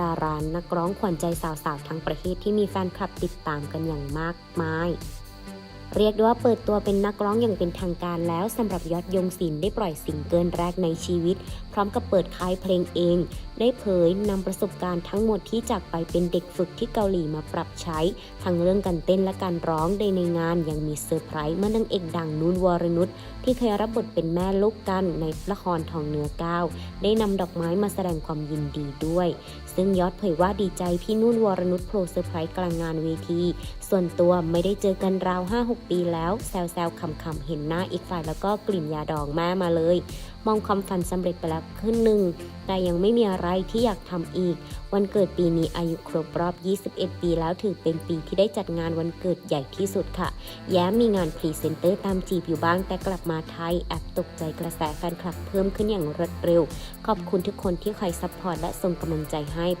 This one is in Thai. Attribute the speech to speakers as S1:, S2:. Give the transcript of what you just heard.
S1: ดารานักร้องขวัญใจสาวๆทั้งประเทศที่มีแฟนคลับติดตามกันอย่างมากมาย เรียกได้ว่าเปิดตัวเป็นนักร้องอย่างเป็นทางการแล้วสำหรับยอดยงศิลป์ได้ปล่อยซิงเกิลแรกในชีวิต พร้อมกับเปิดค่ายเพลงเอง ได้เผยนำประสบการณ์ทั้งหมดที่จากไปเป็นเด็กฝึกที่เกาหลีมาปรับใช้ ทั้งเรื่องการเต้นและการร้องในในงานยังมีเซอร์ไพรส์เมื่อนางเอกดังนุ่นวรนุชที่เคยรับบทเป็นแม่ลูกกันในละครทองเนื้อก้าวได้นำดอกไม้มาแสดงความยินดีด้วย ซึ่งยอดเผยว่าดีใจที่นุ่นวรนุชโผล่เซอร์ไพรส์กลางงานเวที ส่วนตัวไม่ได้เจอกันราว5-6ปีแล้วแซวๆคำๆเห็นหน้าอีกฝ่ายแล้วก็กลิ่นยาดองแม่มาเลย มองความฝันสำเร็จไปแล้วครึ่งหนึ่ง แต่ยังไม่มีอะไรที่อยากทำอีก วันเกิดปีนี้อายุครบรอบ 21 ปีแล้วถือเป็นปีที่ได้จัดงานวันเกิดใหญ่ที่สุดค่ะ แย้มมีงานพรีเซนเตอร์ตามจีบอยู่บ้างแต่กลับมาไทยแอบตกใจกระแสแฟนคลับเพิ่มขึ้นอย่างรวดเร็ว ขอบคุณทุกคนที่คอยซัพพอร์ตและส่งกำลังใจให้ไป